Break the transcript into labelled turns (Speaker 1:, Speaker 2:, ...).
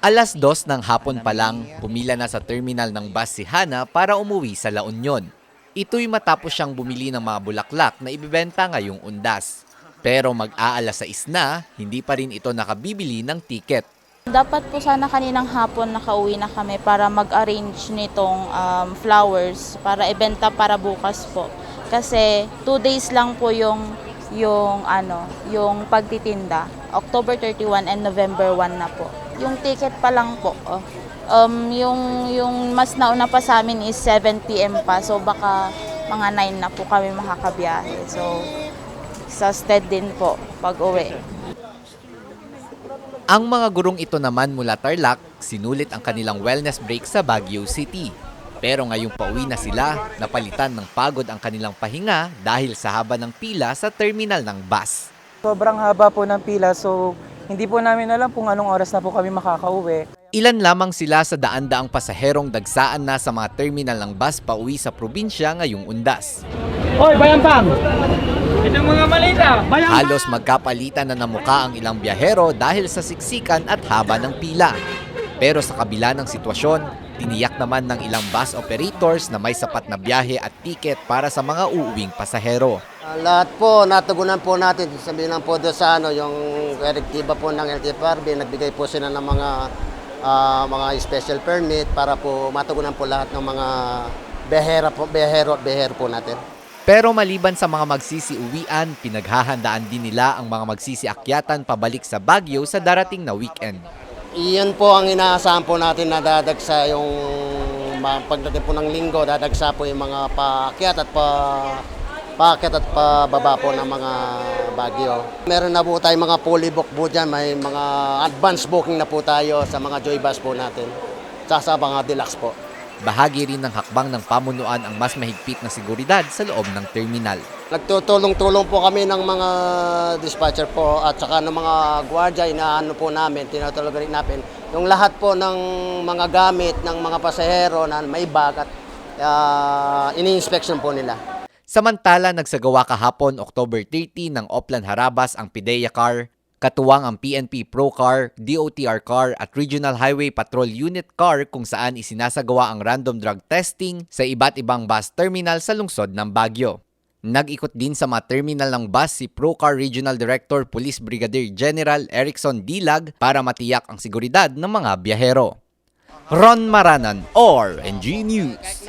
Speaker 1: Alas dos ng hapon pa lang, pumila na sa terminal ng bus si Hana para umuwi sa La Union. Ito'y matapos siyang bumili ng mga bulaklak na ibibenta ngayong undas. Pero mag-aalas sa isna, hindi pa rin ito nakabibili ng tiket.
Speaker 2: Dapat po sana kaninang hapon nakauwi na kami para mag-arrange nitong um, flowers para ibenta para bukas po. Kasi two days lang po yung yung ano, yung pagtitinda. October 31 and November 1 na po. Yung ticket pa lang po. oh. Um, yung yung mas nauna pa sa amin is 7 PM pa. So baka mga 9 na po kami makakabiyahe. So exhausted din po pag uwi.
Speaker 1: Ang mga gurong ito naman mula Tarlac, sinulit ang kanilang wellness break sa Baguio City. Pero ngayong pauwi na sila, napalitan ng pagod ang kanilang pahinga dahil sa haba ng pila sa terminal ng bus.
Speaker 3: Sobrang haba po ng pila so hindi po namin alam kung anong oras na po kami makakauwi.
Speaker 1: Ilan lamang sila sa daan-daang pasaherong dagsaan na sa mga terminal ng bus pauwi sa probinsya ngayong undas.
Speaker 4: Hoy, Bayambang! Itong mga malita! Bayambang!
Speaker 1: Halos magkapalitan na ng muka ang ilang biyahero dahil sa siksikan at haba ng pila. Pero sa kabila ng sitwasyon, tiniyak naman ng ilang bus operators na may sapat na biyahe at tiket para sa mga uuwing pasahero.
Speaker 5: Ah, lahat po, natugunan po natin. Sabihin lang po doon sa ano, yung direktiba po ng LTFRB, nagbigay po sila ng mga ah, mga special permit para po matugunan po lahat ng mga behera po, behero at behero po natin.
Speaker 1: Pero maliban sa mga magsisi-uwian, pinaghahandaan din nila ang mga magsisi-akyatan pabalik sa Baguio sa darating na weekend.
Speaker 5: Iyan po ang inaasahan po natin na dadagsa yung pagdating po ng linggo, dadagsa po yung mga paakyat at pa paakyat at pababa po ng mga bagyo. Meron na po tayong mga fully book po dyan, may mga advance booking na po tayo sa mga joy bus po natin. Sa mga deluxe po.
Speaker 1: Bahagi rin ng hakbang ng pamunuan ang mas mahigpit na seguridad sa loob ng terminal.
Speaker 5: Nagtutulong-tulong po kami ng mga dispatcher po at saka ng mga gwardiya, inaano po namin, tinutulog rin namin. Yung lahat po ng mga gamit ng mga pasahero na may bag at ah, ini-inspection po nila.
Speaker 1: Samantala, nagsagawa kahapon October 30 ng Oplan Harabas ang PIDEA car, katuwang ang PNP Pro Car, DOTR car at Regional Highway Patrol Unit car kung saan isinasagawa ang random drug testing sa iba't ibang bus terminal sa lungsod ng Baguio. Nag-ikot din sa mga terminal ng bus si Procar Regional Director Police Brigadier General Erickson Dilag para matiyak ang seguridad ng mga biyahero. Ron Maranan, or NG News.